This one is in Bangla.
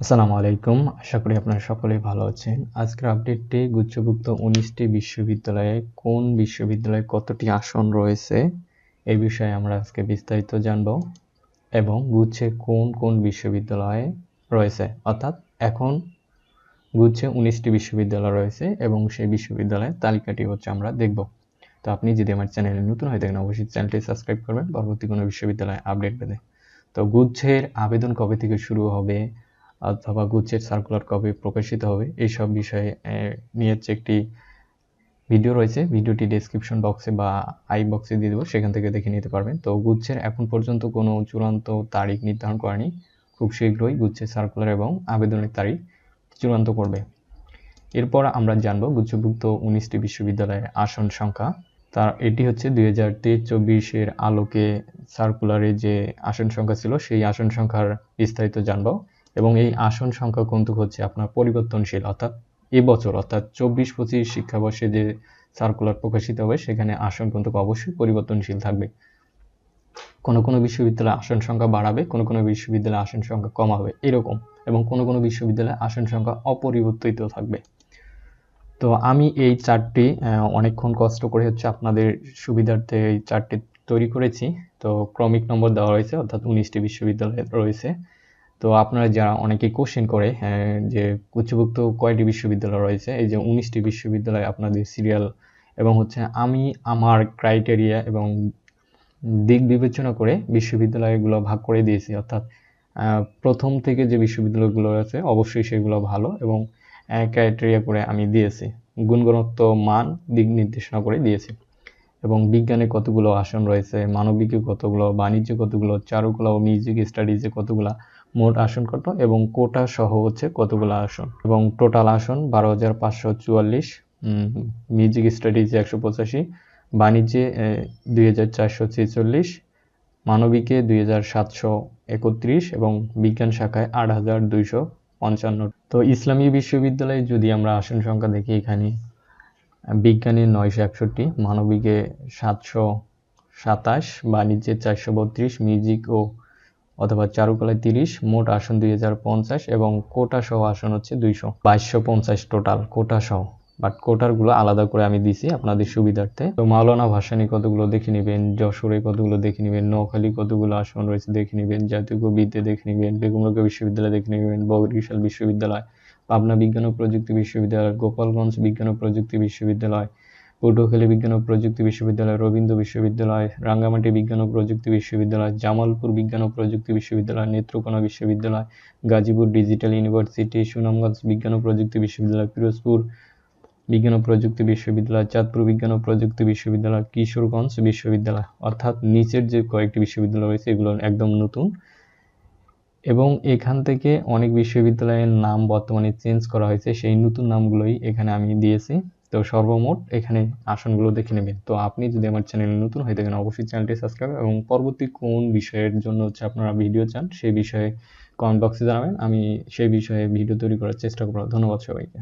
আসসালামু আলাইকুম। আশা করি আপনারা সকলেই ভালো আছেন। আজকের আপডেটটি গুচ্ছভুক্ত উনিশটি বিশ্ববিদ্যালয়ে কোন বিশ্ববিদ্যালয়ে কতটি আসন রয়েছে এই বিষয়ে আমরা আজকে বিস্তারিত জানব এবং গুচ্ছে কোন কোন বিশ্ববিদ্যালয়ে রয়েছে। অর্থাৎ এখন গুচ্ছে উনিশটি বিশ্ববিদ্যালয় রয়েছে এবং সেই বিশ্ববিদ্যালয়ের তালিকাটি হচ্ছে আমরা দেখব। তো আপনি যদি আমার চ্যানেলে নতুন হয়ে থাকেন, অবশ্যই চ্যানেলটি সাবস্ক্রাইব করবেন। পরবর্তী কোনো বিশ্ববিদ্যালয়ে আপডেট পেতে। তো গুচ্ছের আবেদন কবে থেকে শুরু হবে অথবা গুচ্ছের সার্কুলার কবে প্রকাশিত হবে। এইসব বিষয়ে নিয়ে হচ্ছে একটি ভিডিও রয়েছে। ভিডিওটি ডেসক্রিপশন বক্সে বা আই বক্সে দিয়ে দেবো, সেখান থেকে দেখে নিতে পারবেন। তো গুচ্ছের এখন পর্যন্ত কোনো চূড়ান্ত তারিখ নির্ধারণ করেনি। খুব শীঘ্রই গুচ্ছের সার্কুলার এবং আবেদনের তারিখ চূড়ান্ত করবে। এরপর আমরা জানব গুচ্ছভুক্ত উনিশটি বিশ্ববিদ্যালয়ের আসন সংখ্যা। তার, এটি হচ্ছে দুই হাজার তেইশ চব্বিশের আলোকে সার্কুলারে যে আসন সংখ্যা ছিল, সেই আসন সংখ্যার বিস্তারিত জানব। এবং এই আসন সংখ্যা কিন্তু হচ্ছে আপনার পরিবর্তনশীল, অর্থাৎ এবছর, অর্থাৎ চব্বিশ পঁচিশ শিক্ষাবর্ষে যে সার্কুলার প্রকাশিত হবে, সেখানে আসন কিন্তু অবশ্যই পরিবর্তনশীল থাকবে। কোনো কোনো বিশ্ববিদ্যালয়ে আসন সংখ্যা বাড়াবে, কোনো কোনো বিশ্ববিদ্যালয়ে আসন সংখ্যা কমাবে, এরকম, এবং কোনো কোনো বিশ্ববিদ্যালয়ে আসন সংখ্যা অপরিবর্তিত থাকবে। তো আমি এই চারটি অনেকক্ষণ কষ্ট করে হচ্ছে আপনাদের সুবিধার্থে এই চারটি তৈরি করেছি। তো ক্রমিক নম্বর দেওয়া রয়েছে, অর্থাৎ উনিশটি বিশ্ববিদ্যালয় রয়েছে। তো আপনারা যারা অনেকে কোশ্চেন করে যে উচ্চভুক্ত কয়টি বিশ্ববিদ্যালয় রয়েছে, এই যে উনিশটি বিশ্ববিদ্যালয় আপনাদের সিরিয়াল এবং হচ্ছে আমি আমার ক্রাইটেরিয়া এবং দিক বিবেচনা করে বিশ্ববিদ্যালয়গুলো ভাগ করে দিয়েছি, অর্থাৎ প্রথম থেকে যে বিশ্ববিদ্যালয়গুলো আছে অবশ্যই সেগুলো ভালো এবং ক্রাইটেরিয়া করে আমি দিয়েছি। গুণগণত্ব মান দিক নির্দেশনা করে দিয়েছি এবং বিজ্ঞানে কতগুলো আসন রয়েছে, মানবিকে কতগুলো, বাণিজ্য কতগুলো, চারুকলা ও মিউজিক স্টাডিজে কতগুলো মোট আসন কত? এবং কোটা সহ হচ্ছে কতগুলো আসন? এবং টোটাল আসন বারো হাজার পাঁচশো চুয়াল্লিশ মিউজিক স্টাডিজে একশো পঁচাশি, বাণিজ্যে দুই হাজার চারশো ছেচল্লিশ, মানবিকে দুই হাজার সাতশো একত্রিশ এবং বিজ্ঞান শাখায় আট হাজার দুইশো পঞ্চান্ন। তো ইসলামী বিশ্ববিদ্যালয়ে যদি আমরা আসন সংখ্যা দেখি এখানে, বিজ্ঞানে নয়শো একষট্টি, মানবিকে সাতশো সাতাশ, বাণিজ্যে চারশো বত্রিশ মিউজিক ও অথবা চারুকলায় তিরিশ, মোট আসন দুই হাজার পঞ্চাশ এবং কোটা সহ আসন হচ্ছে দুইশো। বাইশশো পঞ্চাশ টোটাল কোটা সহ। বাট কোটারগুলো আলাদা করে আমি দিছি আপনাদের সুবিধার্থে। তো মাওলানা ভাসানি কতগুলো দেখে নেবেন, যশোরে কতগুলো দেখে নেবেন, নোয়াখালী কতগুলো আসন রয়েছে দেখে নেবেন, জাতীয় কবিতে দেখে নেবেন বেগমরকা বিশ্ববিদ্যালয় দেখে নেবেন বরিশাল বিশ্ববিদ্যালয়, পাবনা বিজ্ঞান ও প্রযুক্তি বিশ্ববিদ্যালয়, গোপালগঞ্জ বিজ্ঞান ও প্রযুক্তি বিশ্ববিদ্যালয় পটুয়াখালী বিজ্ঞান ও প্রযুক্তি বিশ্ববিদ্যালয়, রবীন্দ্র বিশ্ববিদ্যালয়, রাঙ্গামাটি বিজ্ঞান ও প্রযুক্তি বিশ্ববিদ্যালয়, জামালপুর বিজ্ঞান ও প্রযুক্তি বিশ্ববিদ্যালয়, নেত্রকোনা বিশ্ববিদ্যালয়, গাজীপুর ডিজিটাল ইউনিভার্সিটি, সুনামগঞ্জ বিজ্ঞান ও প্রযুক্তি বিশ্ববিদ্যালয়, পিরোজপুর বিজ্ঞান ও প্রযুক্তি বিশ্ববিদ্যালয়, চাঁদপুর বিজ্ঞান ও প্রযুক্তি বিশ্ববিদ্যালয়, কিশোরগঞ্জ বিশ্ববিদ্যালয়। অর্থাৎ নিচের যে কয়েকটি বিশ্ববিদ্যালয় রয়েছে, এগুলো একদম নতুন। এবং এখান থেকে অনেক বিশ্ববিদ্যালয়ের নাম বর্তমানে চেঞ্জ করা হয়েছে। সেই নতুন নামগুলোই এখানে আমি দিয়েছি। তো সর্বমোট এখানে আসনগুলো দেখে নেবেন। তো আপনি যদি আমার চ্যানেলে নতুন হয়ে থাকেন, অবশ্যই চ্যানেলটি সাবস্ক্রাইব এবং পরবর্তী কোন বিষয়ের জন্য হচ্ছে আপনারা ভিডিও চান, সেই বিষয়ে কমেন্ট বক্সে জানাবেন। আমি সেই বিষয়ে ভিডিও তৈরি করার চেষ্টা করব। ধন্যবাদ সবাইকে।